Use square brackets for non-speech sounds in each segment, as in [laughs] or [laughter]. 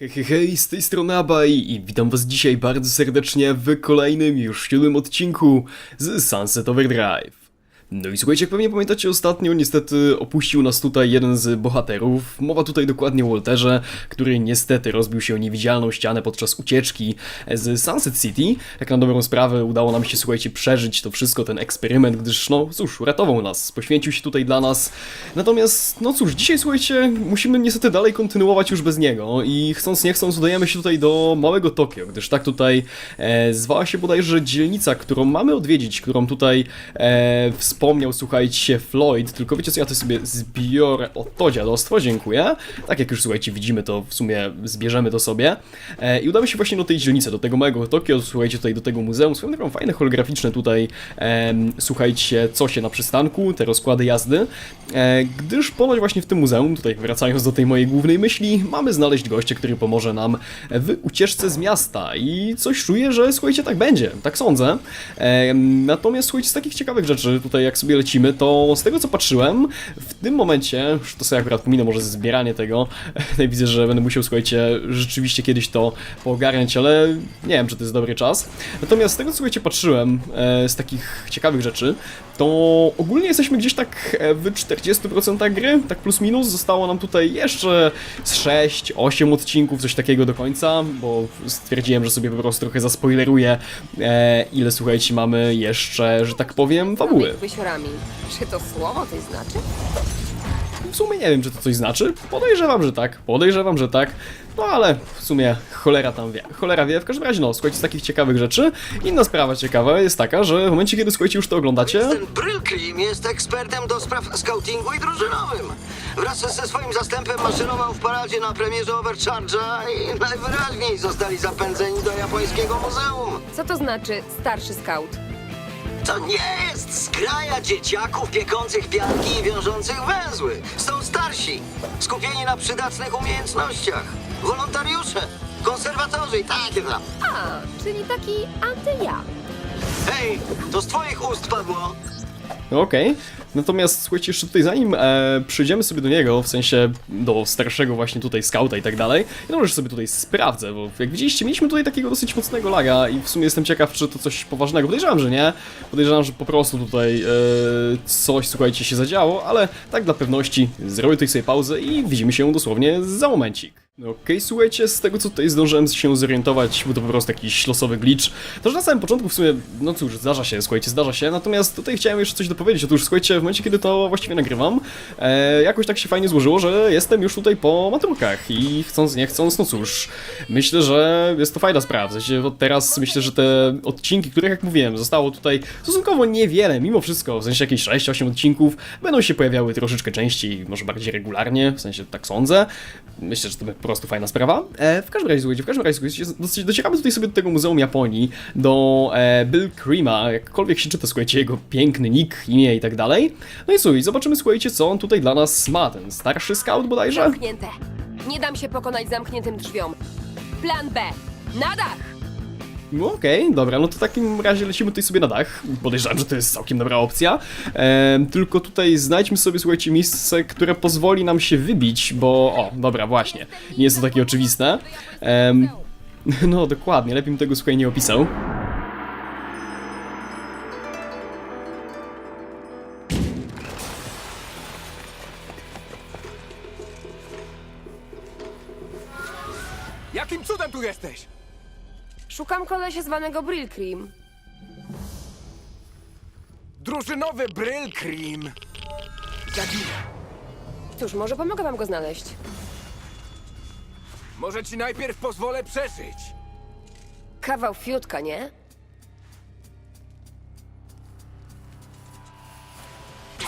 Hej, hej, hej, z tej strony Abaj i witam was dzisiaj bardzo serdecznie w kolejnym, już siódmym odcinku z Sunset Overdrive. No i słuchajcie, jak pewnie pamiętacie ostatnio, niestety opuścił nas tutaj jeden z bohaterów. Mowa tutaj dokładnie o Walterze, który niestety rozbił się o niewidzialną ścianę podczas ucieczki z Sunset City. Jak na dobrą sprawę udało nam się, słuchajcie, przeżyć to wszystko, ten eksperyment, gdyż, no cóż, uratował nas, poświęcił się tutaj dla nas. Natomiast, no cóż, dzisiaj, słuchajcie, musimy niestety dalej kontynuować już bez niego i chcąc nie chcąc udajemy się tutaj do małego Tokio, gdyż tak tutaj e, zwała się bodajże dzielnica, którą mamy odwiedzić, którą tutaj e, wspomniał, słuchajcie, Floyd, tylko wiecie co, ja to sobie zbiorę. Od to dziadostwo, dziękuję. Tak jak już, słuchajcie, widzimy, to w sumie zbierzemy to sobie. E, i udamy się właśnie do tej dzielnicy, do tego małego Tokio, słuchajcie, tutaj do tego muzeum, swoją drogą fajne holograficzne tutaj, em, słuchajcie, co się na przystanku, te rozkłady jazdy, e, gdyż ponoć właśnie w tym muzeum, tutaj wracając do tej mojej głównej myśli, mamy znaleźć gościa, który pomoże nam w ucieczce z miasta. I coś czuję, że słuchajcie, tak będzie, tak sądzę. Em, natomiast słuchajcie, z takich ciekawych rzeczy, tutaj jak sobie lecimy, to z tego co patrzyłem, w tym momencie, to sobie akurat pominę może zbieranie tego, [laughs] widzę, że będę musiał, słuchajcie, rzeczywiście kiedyś to poogarniać, ale nie wiem, czy to jest dobry czas. Natomiast z tego co, słuchajcie, patrzyłem, e, z takich ciekawych rzeczy, to ogólnie jesteśmy gdzieś tak e, w 40% gry, tak plus minus. Zostało nam tutaj jeszcze z 6, 8 odcinków, coś takiego do końca, bo stwierdziłem, że sobie po prostu trochę zaspoileruję, e, ile słuchajcie mamy jeszcze, że tak powiem, fabuły. Czy to słowo coś znaczy? W sumie nie wiem, czy to coś znaczy. Podejrzewam, że tak. Podejrzewam, że tak. No ale w sumie cholera tam wie. Cholera wie. W każdym razie, no, słuchajcie, z takich ciekawych rzeczy. Inna sprawa ciekawa jest taka, że w momencie, kiedy słuchajcie, już to oglądacie, Ten Brylkrim jest ekspertem do spraw scoutingu i drużynowym. Wraz ze swoim zastępem maszerował w paradzie na premierze Overcharge'a i najwyraźniej zostali zapędzeni do japońskiego muzeum. Co to znaczy starszy scout? To nie jest skraja dzieciaków piekących pianki i wiążących węzły. Są starsi, skupieni na przydatnych umiejętnościach. Wolontariusze, konserwatorzy i takie tam. A, czyli taki antyja. Hej, to z twoich ust padło. Okej, natomiast słuchajcie, jeszcze tutaj zanim e, przyjdziemy sobie do niego, w sensie do starszego właśnie tutaj skauta i tak dalej, ja może sobie tutaj sprawdzę, bo jak widzieliście, mieliśmy tutaj takiego dosyć mocnego laga i w sumie jestem ciekaw, czy to coś poważnego. Podejrzewam, że nie, podejrzewam, że po prostu tutaj e, coś, słuchajcie, się zadziało, ale tak dla pewności zrobię tutaj sobie pauzę i widzimy się dosłownie za momencik. No Okej, słuchajcie, z tego co tutaj zdążyłem się zorientować, był to po prostu jakiś losowy glitch. To, że na samym początku w sumie, no cóż, zdarza się, słuchajcie, zdarza się, natomiast tutaj chciałem jeszcze coś dopowiedzieć. Otóż, słuchajcie, w momencie, kiedy to właściwie nagrywam, e, jakoś tak się fajnie złożyło, że jestem już tutaj po maturkach i chcąc, nie chcąc, no cóż, myślę, że jest to fajna sprawa. W sensie teraz myślę, że te odcinki, których jak mówiłem, zostało tutaj stosunkowo niewiele, mimo wszystko, w sensie jakieś 6-8 odcinków, będą się pojawiały troszeczkę częściej, może bardziej regularnie, w sensie tak sądzę. Myślę, że to po prostu fajna sprawa. E, w każdym razie, słuchajcie, w każdym razie, słuchajcie, dosyć dociekamy tutaj sobie do tego Muzeum Japonii, do e, Bill Creama, jakkolwiek się czyta, słuchajcie, jego piękny nick, imię i tak dalej. No i słuchaj, zobaczymy, słuchajcie, co on tutaj dla nas ma, ten starszy scout bodajże? Zamknięte. Nie dam się pokonać zamkniętym drzwiom. Plan B. Na dach! No okej, dobra, no to w takim razie lecimy tutaj sobie na dach. Podejrzewam, że to jest całkiem dobra opcja. Tylko tutaj znajdźmy sobie, słuchajcie, miejsce, które pozwoli nam się wybić, bo... O, dobra, właśnie. Nie jest to takie oczywiste. [laughs] No dokładnie, lepiej bym tego, słuchaj, nie opisał. Kolesia zwanego Brillcream. Drużynowy Bryl Cream. Cóż, może pomogę wam go znaleźć. Może ci najpierw pozwolę przeżyć. Kawał fiutka, nie?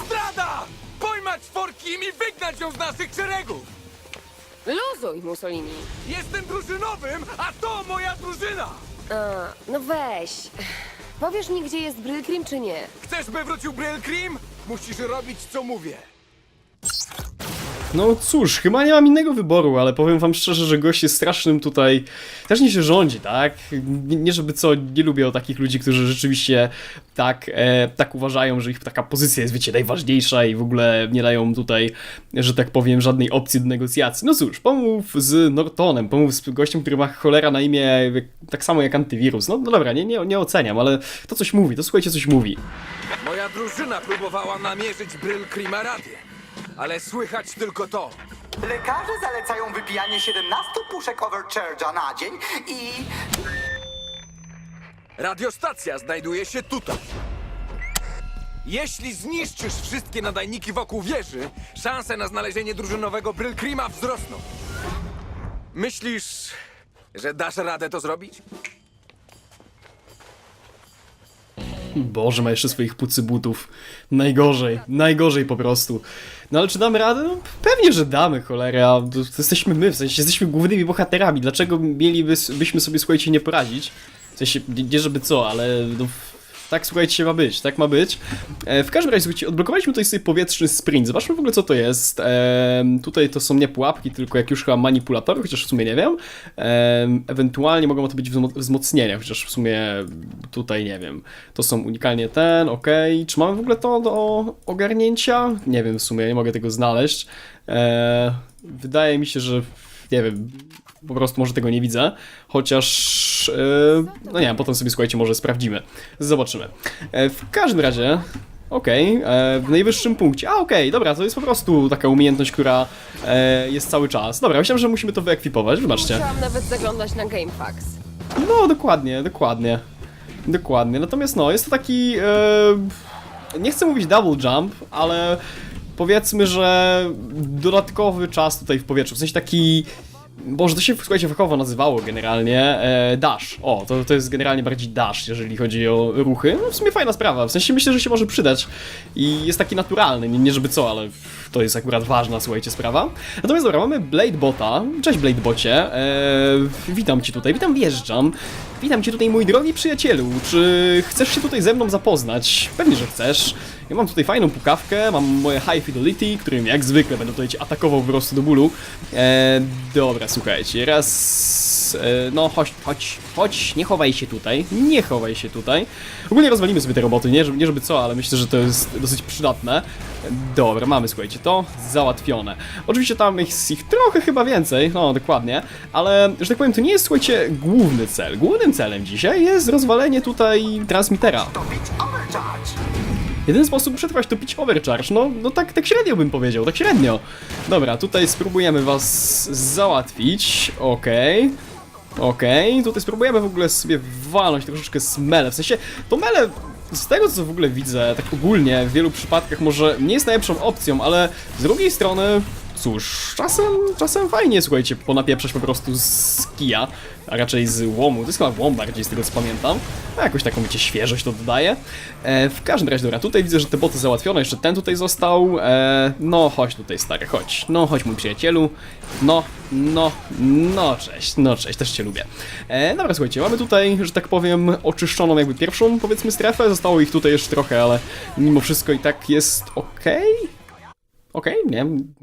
Zdrada! Pojmać Forkim i wygnać ją z naszych szeregów! Luzuj, Mussolini. Jestem drużynowym, a to moja drużyna! A, no weź. Powiesz mi, gdzie jest Brillcream, czy nie? Chcesz, by wrócił Bryl Cream? Musisz robić, co mówię. No cóż, chyba nie mam innego wyboru, ale powiem wam szczerze, że gość jest strasznym tutaj. Też nie się rządzi, tak? Nie, żeby co, nie lubię o takich ludzi, którzy rzeczywiście tak, e, tak uważają, że ich taka pozycja jest, wiecie, najważniejsza i w ogóle nie dają tutaj, że tak powiem, żadnej opcji do negocjacji. No cóż, pomów z Nortonem, pomów z gościem, który ma cholera na imię tak samo jak antywirus. No, no dobra, nie, nie, nie oceniam, ale to coś mówi, to słuchajcie, coś mówi. Moja drużyna próbowała namierzyć bryl Krimaradię, ale słychać tylko to. Lekarze zalecają wypijanie 17 puszek Overcharge'a na dzień i... Radiostacja znajduje się tutaj. Jeśli zniszczysz wszystkie nadajniki wokół wieży, szanse na znalezienie drużynowego Brylkrima wzrosną. Myślisz, że dasz radę to zrobić? Boże, ma jeszcze swoich pucybutów. Najgorzej, najgorzej po prostu. No ale czy damy radę? No pewnie, że damy, cholera. To, jesteśmy my, w sensie jesteśmy głównymi bohaterami. Dlaczego mielibyśmy sobie, słuchajcie, nie poradzić? W sensie, nie żeby co, ale no, tak, słuchajcie, ma być, tak ma być. E, w każdym razie, słuchajcie, odblokowaliśmy tutaj sobie powietrzny sprint. Zobaczmy w ogóle, co to jest. E, tutaj to są nie pułapki, tylko jak już chyba manipulatory, chociaż w sumie nie wiem. E, ewentualnie mogą to być wzmo- wzmocnienia, chociaż w sumie tutaj nie wiem. To są unikalnie ten, ok. Czy mamy w ogóle to do ogarnięcia? Nie wiem w sumie, nie mogę tego znaleźć. E, wydaje mi się, że nie wiem, po prostu może tego nie widzę, chociaż, e, no nie wiem, potem sobie słuchajcie, może sprawdzimy, zobaczymy. E, w każdym razie, okej, e, w najwyższym punkcie, a okej, dobra, to jest po prostu taka umiejętność, która e, jest cały czas. Dobra, myślałem, że musimy to wyekwipować, wybaczcie. Musiałam nawet zaglądać na GameFAQs. No, dokładnie, dokładnie. Dokładnie. Natomiast no, jest to taki. E, nie chcę mówić double jump, ale powiedzmy, że dodatkowy czas tutaj w powietrzu. W sensie taki. Boże, to się słuchajcie fachowo nazywało generalnie e, dash. O, to, to jest generalnie bardziej dash, jeżeli chodzi o ruchy. No w sumie fajna sprawa. W sensie myślę, że się może przydać i jest taki naturalny. Nie, nie żeby co, ale to jest akurat ważna, słuchajcie, sprawa. Natomiast dobra, mamy Blade Bota. Cześć Blade Bocie. E, witam cię tutaj, witam wjeżdżam. Witam cię tutaj mój drogi przyjacielu. Czy chcesz się tutaj ze mną zapoznać? Pewnie, że chcesz. Ja mam tutaj fajną pukawkę, mam moje High Fidelity, którym jak zwykle będę tutaj cię atakował po prostu do bólu. E, dobra, słuchajcie, raz... E, no, chodź, chodź, chodź, nie chowaj się tutaj, nie chowaj się tutaj. Ogólnie rozwalimy sobie te roboty, nie żeby, nie żeby co, ale myślę, że to jest dosyć przydatne. Dobra, mamy, słuchajcie, to załatwione. Oczywiście tam jest ich trochę chyba więcej, no dokładnie, ale, że tak powiem, to nie jest, słuchajcie, główny cel. Głównym celem dzisiaj jest rozwalenie tutaj transmitera. Jedyny sposób przetrwać to pić overcharge. No, no tak, tak średnio bym powiedział, tak średnio. Dobra, tutaj spróbujemy was załatwić. Okej. Okej, tutaj spróbujemy w ogóle sobie walnąć troszeczkę z mele. W sensie, to mele, z tego co w ogóle widzę, tak ogólnie, w wielu przypadkach może nie jest najlepszą opcją, ale z drugiej strony, cóż, czasem, czasem fajnie, słuchajcie, ponapieprzać po prostu z kija, a raczej z łomu. To jest chyba łom bardziej, z tego co pamiętam. A jakoś taką, wiecie, świeżość to dodaje. E, w każdym razie, dobra, tutaj widzę, że te boty załatwione, jeszcze ten tutaj został. E, no, chodź tutaj, stary, chodź. No, chodź, mój przyjacielu. No, no, no, cześć, no, cześć, też cię lubię. E, dobra, słuchajcie, mamy tutaj, że tak powiem, oczyszczoną jakby pierwszą, powiedzmy, strefę. Zostało ich tutaj jeszcze trochę, ale mimo wszystko i tak jest okej. Okej, nie wiem.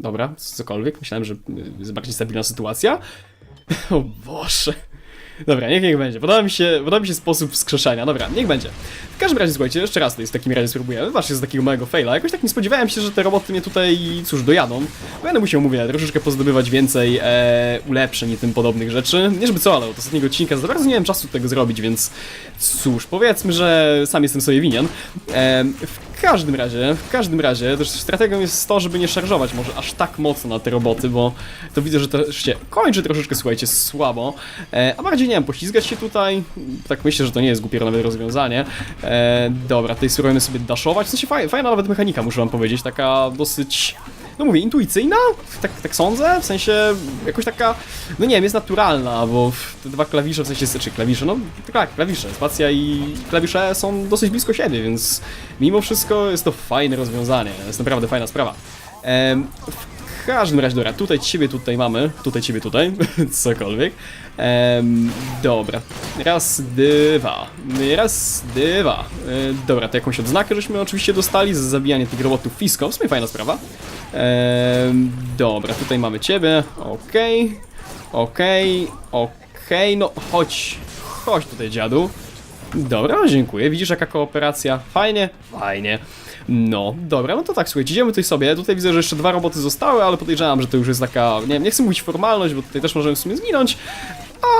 Dobra, cokolwiek. Myślałem, że y, jest bardziej stabilna sytuacja. [laughs] O Boże. Dobra, niech, niech będzie. Podoba mi, się, podoba mi się sposób wskrzeszenia. Dobra, niech będzie. W każdym razie, słuchajcie, jeszcze raz jest w takim razie spróbujemy. Wybaczcie z takiego małego faila. Jakoś tak nie spodziewałem się, że te roboty mnie tutaj, cóż, dojadą. Będę musiał, mówię, troszeczkę pozdobywać więcej e, ulepszeń i tym podobnych rzeczy. Nie żeby co, ale od ostatniego odcinka za bardzo nie miałem czasu tego zrobić, więc cóż, powiedzmy, że sam jestem sobie winien. E, w każdym razie, w każdym razie, też strategią jest to, żeby nie szarżować może aż tak mocno na te roboty, bo to widzę, że też się kończy troszeczkę, słuchajcie, słabo. E, a bardziej, nie wiem, poślizgać się tutaj, tak myślę, że to nie jest głupie nawet rozwiązanie. E, dobra, tutaj spróbujemy sobie daszować, w sensie faj, fajna nawet mechanika, muszę wam powiedzieć, taka dosyć... No mówię, intuicyjna? Tak, tak sądzę, w sensie jakoś taka, no nie wiem, jest naturalna, bo te dwa klawisze, w sensie, czy klawisze, no tak, klawisze, spacja i klawisze są dosyć blisko siebie, więc mimo wszystko jest to fajne rozwiązanie, jest naprawdę fajna sprawa. W każdym razie, dobra, tutaj ciebie tutaj mamy, tutaj ciebie tutaj, [laughs] cokolwiek. Em, dobra, raz, dwa, raz, dwa. E, dobra, to jakąś odznakę żeśmy oczywiście dostali za zabijanie tych robotów Fisko, w sumie fajna sprawa. Em, dobra, tutaj mamy ciebie, okej, okej, okej, no chodź, chodź tutaj dziadu. Dobra, dziękuję. Widzisz jaka kooperacja? Fajnie? Fajnie. No, dobra, no to tak, słuchajcie, idziemy tutaj sobie. Tutaj widzę, że jeszcze dwa roboty zostały, ale podejrzewam, że to już jest taka, nie wiem, nie chcę mówić formalność, bo tutaj też możemy w sumie zginąć,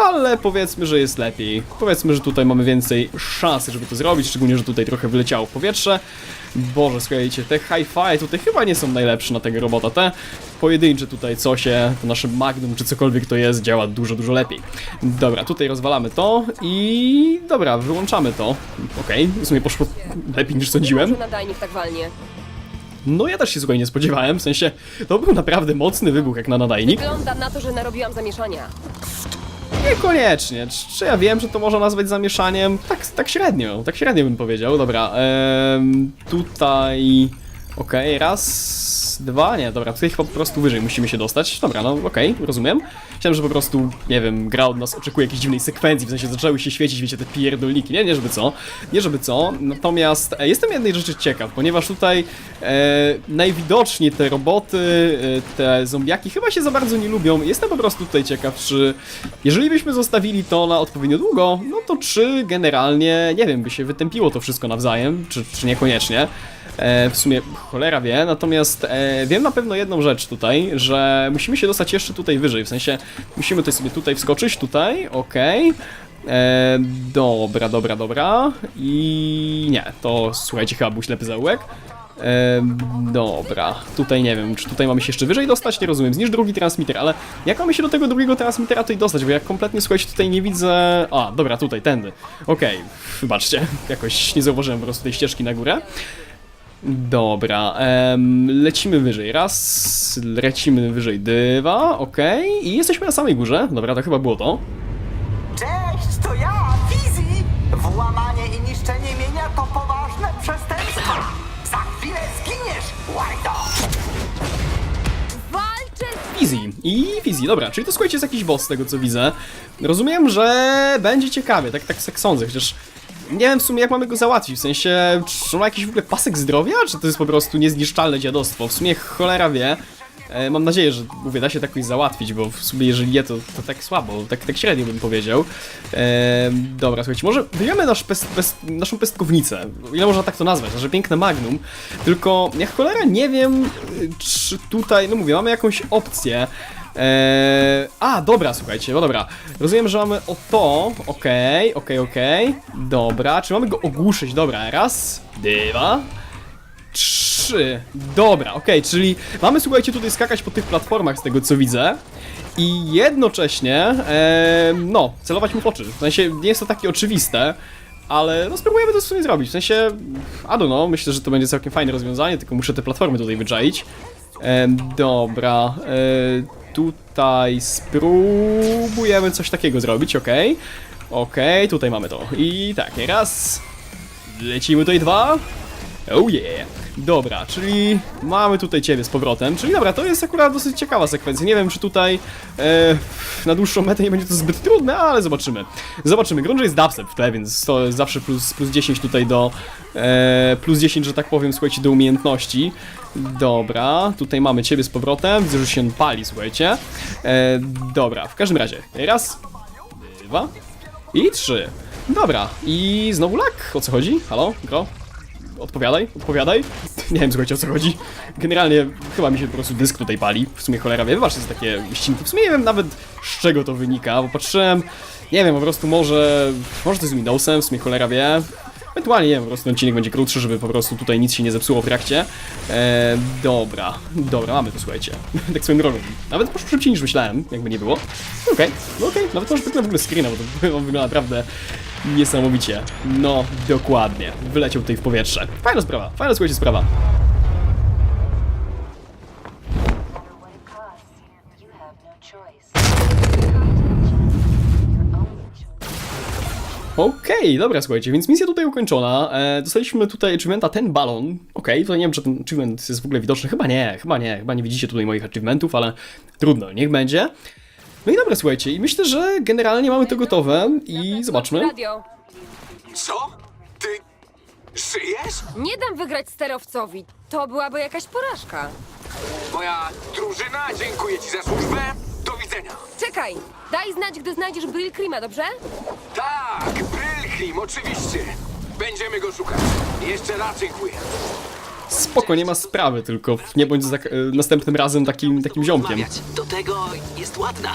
ale powiedzmy, że jest lepiej. Powiedzmy, że tutaj mamy więcej szansy, żeby to zrobić, szczególnie, że tutaj trochę wyleciało w powietrze. Boże, słuchajcie, te hi-fi tutaj chyba nie są najlepsze na tego robota. Te pojedyncze tutaj cosie, to nasze Magnum czy cokolwiek to jest, działa dużo, dużo lepiej. Dobra, tutaj rozwalamy to i dobra, wyłączamy to. Okej, w sumie poszło lepiej niż sądziłem. Nadajnik tak walnie. No ja też się zupełnie nie spodziewałem, w sensie to był naprawdę mocny wybuch jak na nadajnik. Wygląda na to, że narobiłam zamieszania. Niekoniecznie. Czy, ja wiem, że to można nazwać zamieszaniem? Tak, tak średnio, tak średnio bym powiedział. Dobra, em, tutaj... Okej, raz, dwa, nie, dobra, tutaj chyba po prostu wyżej musimy się dostać. Dobra, no okej, rozumiem. Myślałem, że po prostu, nie wiem, gra od nas oczekuje jakiejś dziwnej sekwencji, w sensie zaczęły się świecić, wiecie, te pierdolniki, nie, nie żeby co, nie żeby co, natomiast e, jestem jednej rzeczy ciekaw, ponieważ tutaj e, najwidoczniej te roboty, e, te zombiaki chyba się za bardzo nie lubią. Jestem po prostu tutaj ciekaw, czy jeżeli byśmy zostawili to na odpowiednio długo, no to czy generalnie, nie wiem, by się wytępiło to wszystko nawzajem, czy, czy niekoniecznie. E, w sumie cholera wie, natomiast e, wiem na pewno jedną rzecz tutaj, że musimy się dostać jeszcze tutaj wyżej, w sensie musimy tutaj sobie tutaj wskoczyć, tutaj, okej. E, dobra, dobra, dobra. I nie, to słuchajcie, chyba był ślepy zaułek. E, dobra, tutaj nie wiem, czy tutaj mamy się jeszcze wyżej dostać, nie rozumiem, zniszcz drugi transmitter, ale jak mamy się do tego drugiego transmitera tutaj dostać, bo ja kompletnie, słuchajcie, tutaj nie widzę... A, dobra, tutaj, tędy. Okej, wybaczcie, jakoś nie zauważyłem po prostu tej ścieżki na górę. Dobra, em, lecimy wyżej. Raz, lecimy wyżej dwa, okej. I jesteśmy na samej górze. Dobra, to chyba było to. Cześć, to ja, Fizi! Włamanie i niszczenie mienia to poważne przestępstwo! Za chwilę zginiesz, White'o! Walczę z... I Fizzy, dobra, czyli to słuchajcie jest jakiś boss z tego co widzę. Rozumiem, że będzie ciekawie, tak, tak, tak sądzę, chociaż nie wiem w sumie jak mamy go załatwić, w sensie, czy on ma jakiś w ogóle pasek zdrowia, czy to jest po prostu niezniszczalne dziadostwo? W sumie cholera wie. E, mam nadzieję, że mówię, da się tak jakoś załatwić, bo w sumie jeżeli nie, to, to tak słabo, tak, tak średnio bym powiedział. E, dobra, słuchajcie, może weźmiemy nasz naszą pestkownicę, ile można tak to nazwać, nasze piękne magnum, tylko jak cholera nie wiem, czy tutaj, no mówię, mamy jakąś opcję, Eee, a, dobra, słuchajcie, no dobra. Rozumiem, że mamy o to. Okej, okej, okej. Dobra, czy mamy go ogłuszyć? Dobra, raz, dwa, trzy. Dobra, okej, czyli mamy, słuchajcie, tutaj skakać po tych platformach z tego co widzę. I jednocześnie, e, no, celować mu w oczy. W sensie, nie jest to takie oczywiste, ale no spróbujemy to w sumie zrobić. W sensie, I don't know, myślę, że to będzie całkiem fajne rozwiązanie, tylko muszę te platformy tutaj wyczaić. E, dobra, e, tutaj spróbujemy coś takiego zrobić, okej. Okej, tutaj mamy to. I tak, raz. Lecimy tutaj dwa. Oh yeah. Dobra, czyli mamy tutaj ciebie z powrotem, czyli dobra, to jest akurat dosyć ciekawa sekwencja. Nie wiem, czy tutaj e, na dłuższą metę nie będzie to zbyt trudne, ale zobaczymy. Zobaczymy. Grunt, że jest dubstep w tle, więc to jest zawsze plus, plus 10 tutaj do... E, plus 10, że tak powiem, słuchajcie, do umiejętności. Dobra, tutaj mamy ciebie z powrotem. Widzę, że się pali, słuchajcie. E, dobra, w każdym razie. Raz, dwa i trzy. Dobra, i znowu lak. O co chodzi? Halo, gro? Odpowiadaj, odpowiadaj. [laughs] Nie wiem, słuchajcie, o co chodzi. Generalnie chyba mi się po prostu dysk tutaj pali. W sumie cholera wie, za takie ścinki. W sumie nie wiem nawet z czego to wynika, bo patrzyłem, nie wiem, po prostu może, może to jest Windowsem, w sumie cholera wie. Ewentualnie, nie wiem, po prostu ten odcinek będzie krótszy, żeby po prostu tutaj nic się nie zepsuło w trakcie. E, dobra, dobra, mamy to, słuchajcie. [laughs] tak swoją drogą. Nawet poszło szybciej niż myślałem, jakby nie było. Okej, no okej, nawet może wygląda w ogóle screena, bo to [laughs] wygląda naprawdę niesamowicie. No, dokładnie. Wyleciał tutaj w powietrze. Fajna sprawa, fajna, słuchajcie, sprawa. Okej, dobra, słuchajcie, więc misja tutaj ukończona. E, dostaliśmy tutaj achievementa ten balon. Okej, to nie wiem, czy ten achievement jest w ogóle widoczny. Chyba nie, chyba nie, chyba nie widzicie tutaj moich achievementów, ale trudno, niech będzie. No i dobra, słuchajcie, i myślę, że generalnie mamy to gotowe i zobaczmy. Radio. Co? Ty żyjesz? Nie dam wygrać sterowcowi. To byłaby jakaś porażka. Moja drużyna, dziękuję ci za służbę. Do widzenia. Czekaj, daj znać, gdy znajdziesz Brill Creama, dobrze? Tak, Oczywiście. Będziemy go szukać. Jeszcze raz dziękuję. Spoko, nie ma sprawy, tylko nie bądź e, następnym razem takim, takim ziomkiem. Rozmawiać. Do tego jest ładna.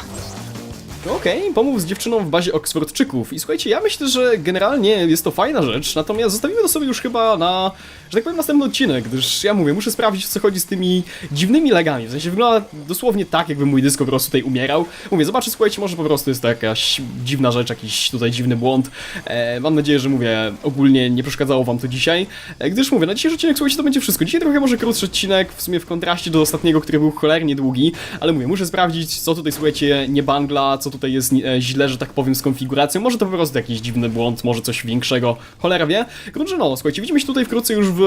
Okej, pomógł z dziewczyną w bazie Oksfordczyków. I słuchajcie, ja myślę, że generalnie jest to fajna rzecz, natomiast zostawimy to sobie już chyba na, że tak powiem, następny odcinek, gdyż ja mówię, muszę sprawdzić, co chodzi z tymi dziwnymi legami. W sensie wygląda dosłownie tak, jakby mój dysk po prostu tutaj umierał. Mówię, zobaczę, słuchajcie, może po prostu jest to jakaś dziwna rzecz, jakiś tutaj dziwny błąd. E, mam nadzieję, że mówię, ogólnie nie przeszkadzało wam to dzisiaj, e, gdyż mówię, na dzisiejszy odcinek, słuchajcie, to będzie wszystko. Dzisiaj trochę może krótszy odcinek, w sumie w kontraście do ostatniego, który był cholernie długi, ale mówię, muszę sprawdzić, co tutaj, słuchajcie, nie bangla, co tutaj jest e, źle, że tak powiem, z konfiguracją. Może to po prostu jakiś dziwny błąd, może coś większego, cholera wie. Grunt, że no, słuchajcie, widzimy się tutaj wkrótce już w,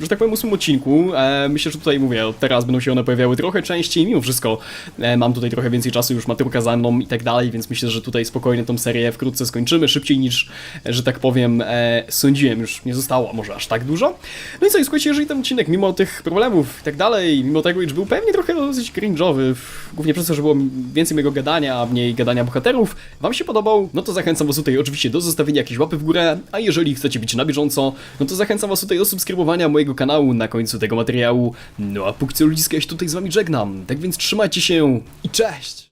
że tak powiem, ósmym odcinku. E, myślę, że tutaj, mówię, teraz będą się one pojawiały trochę częściej, mimo wszystko e, mam tutaj trochę więcej czasu, już maturka za mną i tak dalej, więc myślę, że tutaj spokojnie tą serię wkrótce skończymy, szybciej niż, e, że tak powiem, e, sądziłem, już nie zostało może aż tak dużo. No i co, i słuchajcie, jeżeli ten odcinek, mimo tych problemów i tak dalej, mimo tego, iż był pewnie trochę dosyć cringe'owy, głównie przez to, że było więcej mojego gadania, a mniej gadania bohaterów, wam się podobał, no to zachęcam was tutaj oczywiście do zostawienia jakiejś łapy w górę, a jeżeli chcecie być na bieżąco, no to zachęcam was tutaj do subskrybowania mojego kanału na końcu tego materiału. No a póki co ludziska, ja się tutaj z wami żegnam, tak więc trzymajcie się i cześć!